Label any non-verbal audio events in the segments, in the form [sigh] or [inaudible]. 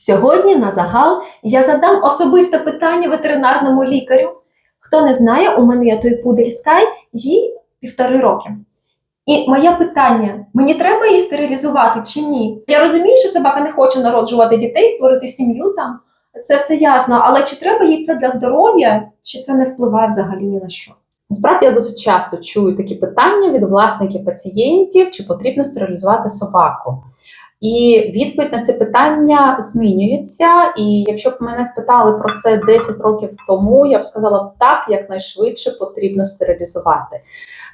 Сьогодні на загал я задам особисте питання ветеринарному лікарю. Хто не знає, у мене є той пудель Скай, їй півтори роки. І моє питання: мені треба її стерилізувати чи ні? Я розумію, що собака не хоче народжувати дітей, створити сім'ю там. Це все ясно, але чи треба їй це для здоров'я, чи це не впливає взагалі ні на що? Насправді я досить часто чую такі питання від власників пацієнтів, чи потрібно стерилізувати собаку. І відповідь на це питання змінюється. І якщо б мене спитали про це 10 років тому, я б сказала б так, якнайшвидше потрібно стерилізувати.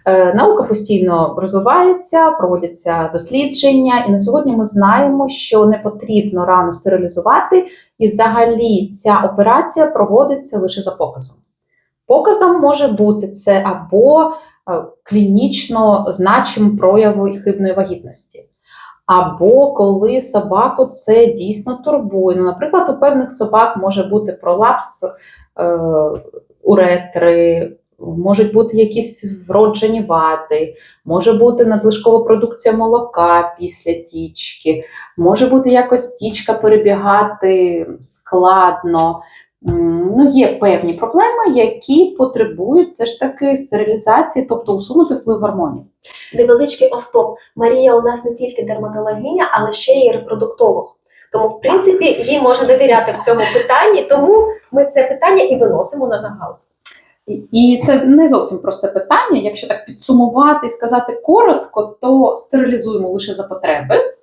Е, Наука постійно розвивається, проводяться дослідження, і на сьогодні ми знаємо, що не потрібно рано стерилізувати, і взагалі ця операція проводиться лише за показом. Показом може бути це або е, клінічно значим прояви хибної вагітності, або коли собаку це дійсно турбує. Ну, наприклад, у певних собак може бути пролапс е, уретри, можуть бути якісь вроджені вади, може бути надлишкова продукція молока після тічки, може бути якось тічка перебігати складно. Ну, є певні проблеми, які потребують все ж таки стерилізації, тобто усунути вплив гормонів. Невеличкий офтоп. Марія у нас не тільки дерматологиня, але ще й репродуктолог. Тому, в принципі, їй можна довіряти в цьому питанні, тому ми це питання і виносимо на загал. І це не зовсім просте питання. Якщо так підсумувати і сказати коротко, то стерилізуємо лише за потреби.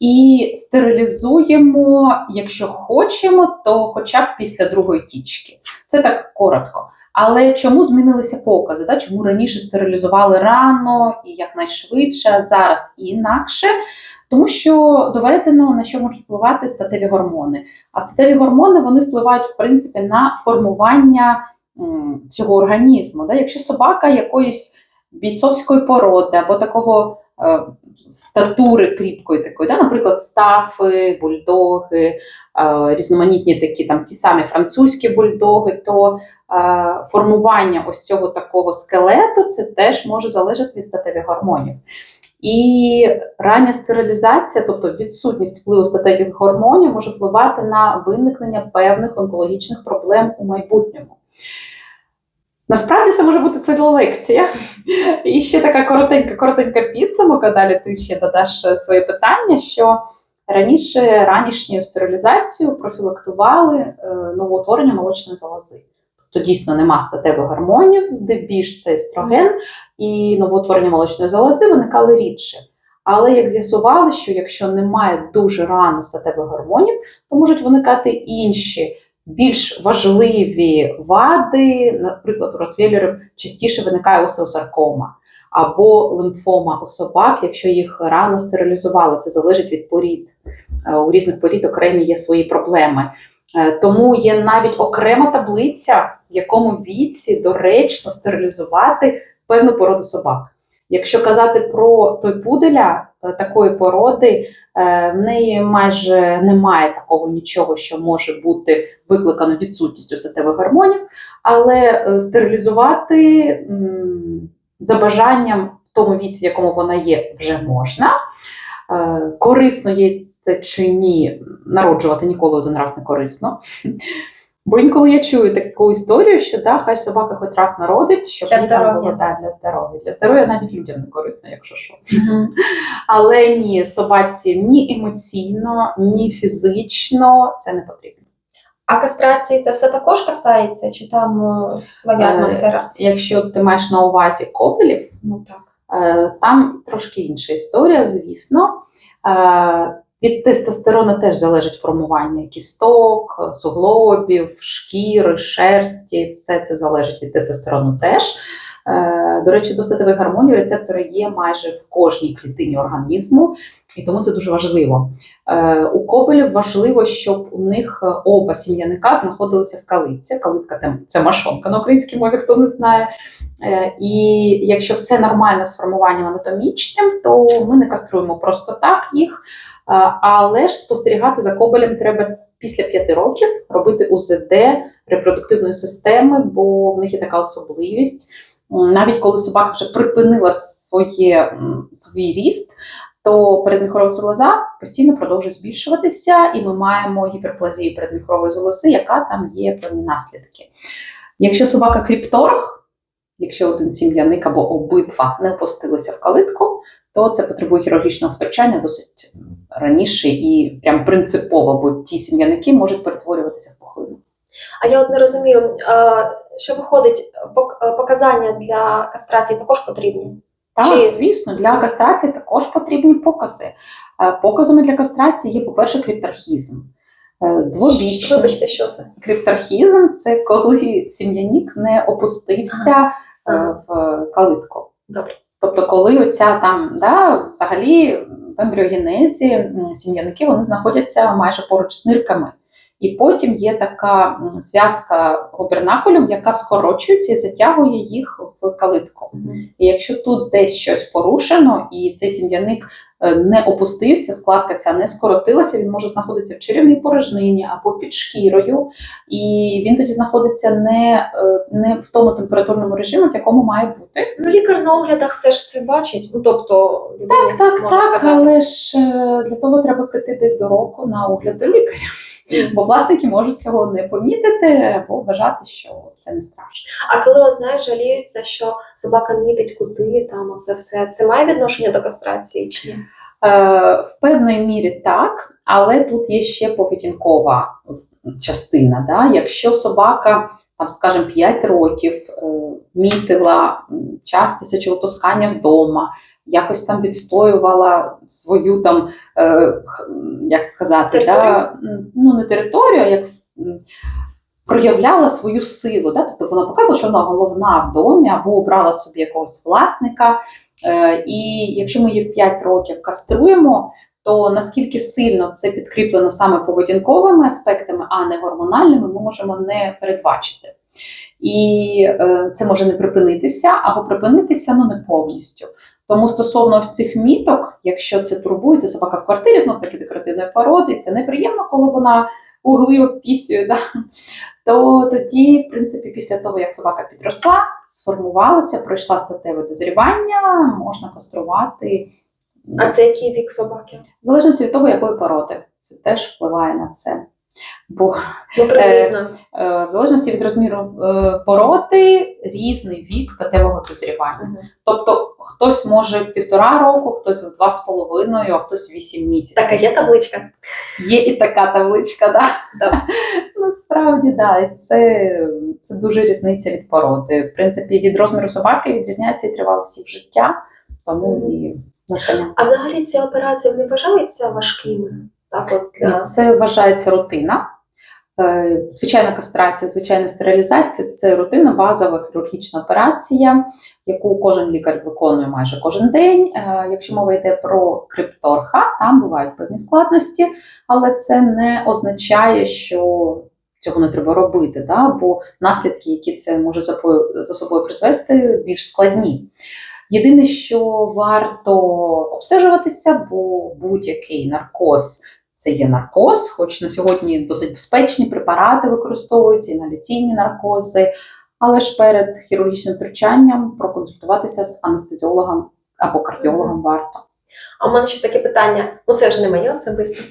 І стерилізуємо, якщо хочемо, то хоча б після другої тічки. Це так коротко. Але чому змінилися покази? Да? Чому раніше стерилізували рано і якнайшвидше, а зараз інакше? Тому що доведено на що можуть впливати статеві гормони. А статеві гормони вони впливають в принципі на формування м, всього організму. Да? Якщо собака якоїсь бійцовської породи або такого статури кріпкої такої, да? наприклад, стафи, бульдоги, е, різноманітні такі там ті самі французькі бульдоги, то е, формування ось цього такого скелету це теж може залежати від статевих гормонів. І рання стерилізація, тобто відсутність впливу статевих гормонів, може впливати на виникнення певних онкологічних проблем у майбутньому. Насправді це може бути ціла лекція. І ще така коротенька, коротенька підсумок, а далі ти ще додаш е, своє питання, що раніше ранішньою стерилізацією профілактували е, новоутворення молочної залози. Тобто дійсно нема статевих гормонів, здебільш це естроген, і новоутворення молочної залози виникали рідше. Але як з'ясували, що якщо немає дуже рано статевих гормонів, то можуть виникати інші більш важливі вади, наприклад, у ротвейлерів частіше виникає остеосаркома або лимфома у собак, якщо їх рано стерилізували. Це залежить від порід. Е, У різних порід окремі є свої проблеми. Е, Тому є навіть окрема таблиця, в якому віці доречно стерилізувати певну породу собак. Якщо казати про той пуделя такої породи, е, в неї майже немає такого нічого, що може бути викликано відсутністю статевих гормонів, але е, стерилізувати за бажанням в тому віці, в якому вона є, вже можна. Е, Корисно є це чи ні, народжувати ніколи один раз не корисно. Бо інколи я чую таку історію, що да, хай собака хоч раз народить, щоб Для там здоров'я. було да, для здоров'я. Для здоров'я навіть людям не корисно, якщо що. Але ні, собаці ні емоційно, ні фізично це не потрібно. А кастрації це все також касається, чи там е, своя Е, атмосфера? Якщо ти маєш на увазі копелів, Ну так. Е, Там трошки інша історія, звісно. Е, Від тестостерона теж залежить формування кісток, суглобів, шкіри, шерсті. Все це залежить від тестостерону теж. Е, До речі, до статевих гормонів рецептори є майже в кожній клітині організму, і тому це дуже важливо. Е, У кобелів важливо, щоб у них е, оба сім'яника знаходилися в калитці. Калитка це машонка на українській мові, хто не знає. І якщо все нормально з формуванням анатомічним, то ми не каструємо просто так їх. Але ж спостерігати за кобелем треба після 5 років, робити УЗД репродуктивної системи, бо в них є така особливість. Навіть коли собака вже припинила своє, свій ріст, то передміхорова залоза постійно продовжує збільшуватися, і ми маємо гіперплазію передміхорової залози, яка там є певні наслідки. Якщо собака кріпторг, якщо один сім'яник або обидва не опустилися в калитку, то це потребує хірургічного втручання досить раніше і прям принципово, бо ті сім'яники можуть перетворюватися в пухлину. А я от не розумію, що виходить, е, показання для кастрації також потрібні? Так, Чи- звісно, для кастрації також потрібні покази. Е, Показами для кастрації є, по-перше, крипторхізм. Е, Двобічний Вибачте, що це? крипторхізм це коли сім'янік не опустився Ага. в калитку. Добре. Тобто, коли оця там, да, взагалі в ембріогенезі сім'яники вони знаходяться майже поруч з нирками. І потім є така зв'язка губернакулем, яка скорочується і затягує їх в калитку. І якщо тут десь щось порушено, і цей сім'яник не опустився, складка ця не скоротилася, він може знаходитися в черевній порожнині або під шкірою, і він тоді знаходиться не, е, не в тому температурному режимі, в якому має бути. Ну, лікар на оглядах це ж це бачить. Ну, тобто, Так, так, так, сказати. але ж е, для того треба прийти десь до року на огляд до лікаря, бо власники можуть цього не помітити або вважати, що це не страшно. А коли знаєш, жаліються, що собака мітить кути, там оце все, це має відношення до кастрації чи ні? Е, В певної мірі так, але тут є ще поведінкова частина. Да? Якщо собака, там, скажімо, 5 років е, мітила м, частість чи випускання вдома, якось там відстоювала свою там, е, як сказати, да? Територію? ну не територію, а як проявляла свою силу. Да? Тобто вона показувала, що вона головна в домі або обрала собі якогось власника. Е, І якщо ми її в 5 років каструємо, то наскільки сильно це підкріплено саме поведінковими аспектами, а не гормональними, ми можемо не передбачити. І е, це може не припинитися або припинитися ну не повністю. Тому стосовно ось цих міток, якщо це турбується собака в квартирі, знов таки декоративної породи, це неприємно, коли вона угливо пісію, да? то тоді, в принципі, після того, як собака підросла, сформувалася, пройшла статеве дозрівання, можна каструвати. А це який вік собаки? В залежності від того, якої породи. Це теж впливає на це. Бо Ну, приблизно. е, в залежності від розміру е, породи різний вік статевого дозрівання. Мгм. Тобто хтось може в півтора року, хтось в два з половиною, а хтось в вісім місяців. Така є табличка. Є і така табличка, да. Да. Насправді, да. Це, це дуже різниця від породи. В принципі, від розміру собаки відрізняється і тривалість їх життя, тому і настання. А взагалі ці операції не вважаються важкими? Так, от для... Це вважається рутина. Е, Звичайна кастрація, звичайна стерилізація це рутина, базова хірургічна операція, яку кожен лікар виконує майже кожен день. Е, Якщо мова йде про крипторха, там бувають певні складності, але це не означає, що цього не треба робити, да? бо наслідки, які це може за собою призвести, більш складні. Єдине, що варто обстежуватися, бо будь-який наркоз це є наркоз, хоч на сьогодні досить безпечні препарати використовуються, інгаляційні наркози, але ж перед хірургічним втручанням проконсультуватися з анестезіологом або кардіологом варто. А у мене ще таке питання, ну це вже не моє особисто.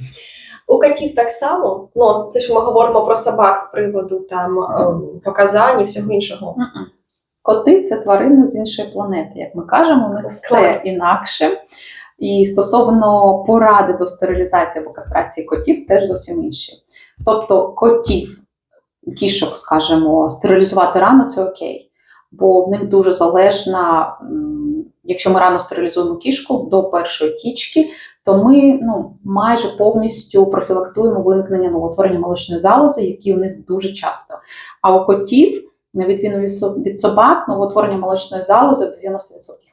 У котів так само, ну це ж ми говоримо про собак з приводу там е, показань і всього іншого. Коти це тварини з іншої планети, як ми кажемо, у них все інакше. І стосовно поради до стерилізації або кастрації котів, теж зовсім інші. Тобто котів, кішок, скажімо, стерилізувати рано це окей, бо в них дуже залежна, якщо ми рано стерилізуємо кішку до першої кічки, то ми ну, майже повністю профілактуємо виникнення новотворення молочної залози, які у них дуже часто. А у котів, на відміну від собак, новоутворення молочної залози в 90%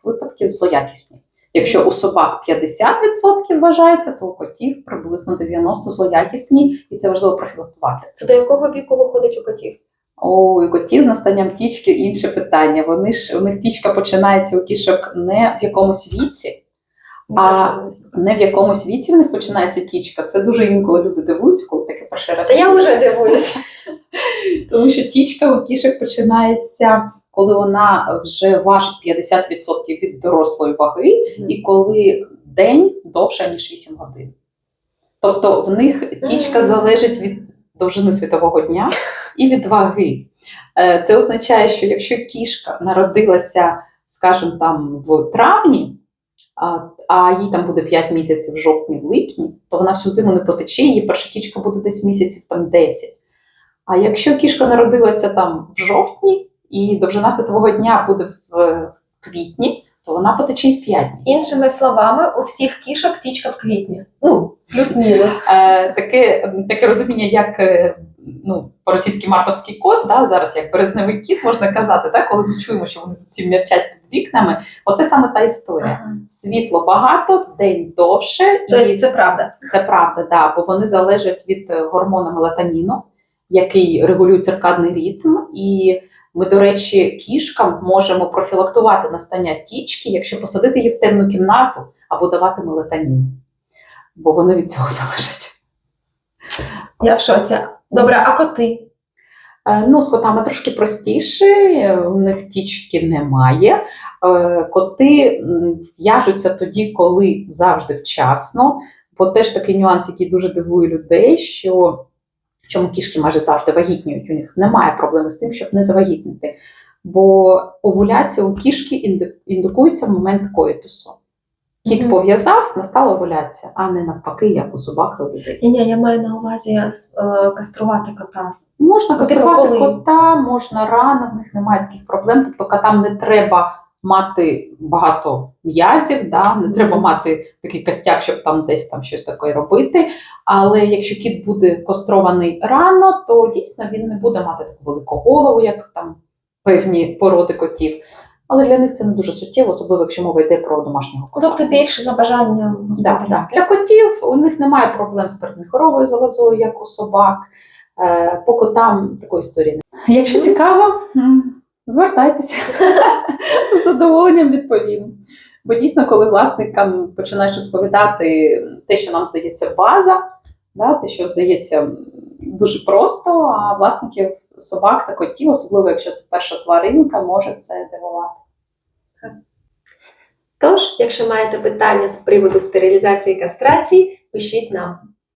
випадків злоякісні. Якщо у собак 50% вважається, то у котів приблизно 90% злоякісні, і це важливо профілактувати. Це до якого віку виходить у котів? У котів з настанням тічки інше питання. Вони ж у них тічка починається у кішок не в якомусь віці, А, не в якомусь віці в них починається тічка. Це дуже інколи люди дивуються, коли таке перший раз. Та я вже дивуюся. Тому що тічка у кішок починається, коли вона вже важить 50% від дорослої ваги, і коли день довше, ніж 8 годин. Тобто в них тічка залежить від довжини світового дня і від ваги. Е, Це означає, що якщо кішка народилася, скажімо, там в травні, а, а їй там буде 5 місяців в жовтні, в липні, то вона всю зиму не потече, її перша кішка буде десь місяців там 10. А якщо кішка народилася там в жовтні і довжина світового дня буде в квітні, то вона потече і в 5 місяців. Іншими словами, у всіх кішок тічка в квітні. Ну, плюс-мінус. Е, таке, таке розуміння, як е, ну, по-російськи мартовський кот, да, зараз як березневий кіт можна казати, да, коли ми чуємо, що вони тут всі м'явчать під вікнами. Оце саме та історія. Світло багато, день довше, і Тобто це правда. це правда, да, бо вони залежать від е, гормону мелатоніну, який регулює циркадний ритм. І ми, до речі, кішкам можемо профілактувати настання тічки, якщо посадити її в темну кімнату або давати мелатонін. Бо вони від цього [laughs] залежать. Я в шоці. Добре, а коти? Е, Ну, з котами трошки простіше, у них тічки немає. Е, Коти в'яжуться тоді, коли завжди вчасно. Бо теж такий нюанс, який дуже дивує людей, що чому кішки майже завжди вагітнюють. У них немає проблеми з тим, щоб не завагітнити. Бо овуляція у кішки інду- індукується в момент коїтусу. Кіт Мгм. пов'язав, настала овуляція, а не навпаки, як у собак та у людей. Ні, ні, я маю на увазі е, каструвати кота. Можна каструвати коли? кота, можна рано, в них немає таких проблем. Тобто котам не треба мати багато м'язів, да? не треба мати такий костяк, щоб там десь там щось таке робити. Але якщо кіт буде кастрований рано, то дійсно він не буде мати таку велику голову, як там певні породи котів. Але для них це не дуже суттєво, особливо якщо мова йде про домашнього кота. Тобто більше за бажанням Да, господаря. да. Для котів у них немає проблем з передміхоровою залозою, як у собак. Е, по котам такої історії немає. Якщо цікаво, звертайтеся. [laughs] З задоволенням відповім. Бо дійсно, коли власникам починаєш розповідати те, що нам здається база, да, те, що здається дуже просто, а власників собак та котів, особливо якщо це перша тваринка, може це дивувати. Тож, якщо маєте питання з приводу стерилізації і кастрації, пишіть нам.